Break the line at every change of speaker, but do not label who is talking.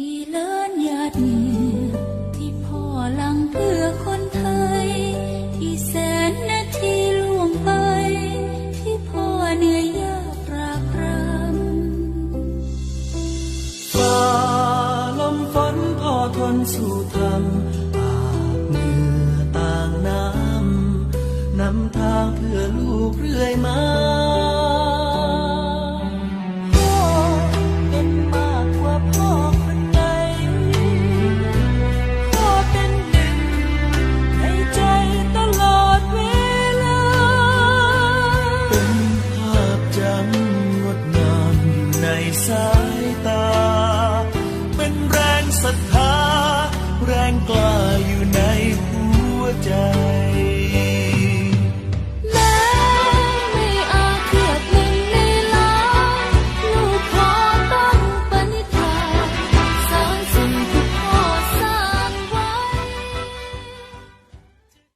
กี่เล้านหยาดเงื่อที่พ่อหลังเพื่อคนไทย ที่แสนนาทีล่วงไป ที่พ่อเหนื่อยยากรากรำ
ฝ่าลมฝนพ่อทนสู้ทำอาบเหงื่อต่างน้ำนำทางเพื่อลูกเรื่อยมา ศรัทธาแรงกล้าอยู่ในหัวใจ